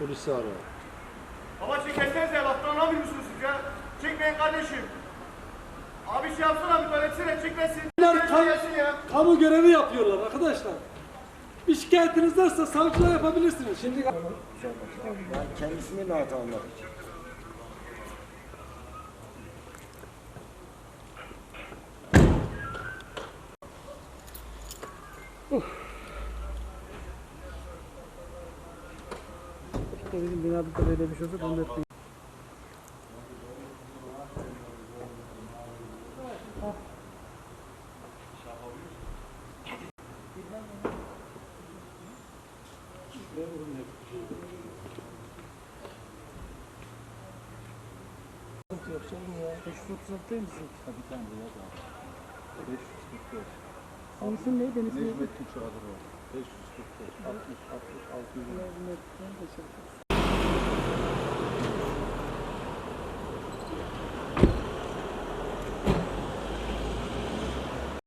Polisi ara. Baba çekersenize laftan anlamıyor musunuz siz ya? Çekmeyin kardeşim. Abi şey yapsana müdahale etsene çekmesin. Bunlar kam- ya. kamu görevi yapıyorlar arkadaşlar. Bir şikayetiniz varsa savcılığa yapabilirsiniz. Şimdi Yani kendisini rahat almak da bizim binada da böyle bir şey olsa bunu da Yok canım ya. 536 değil misin? Tabii tamam. 544. Hamsun Bey deniz Necmettin Çağdır var. 540, 60, 60, 600. Necmettin, teşekkür ederim.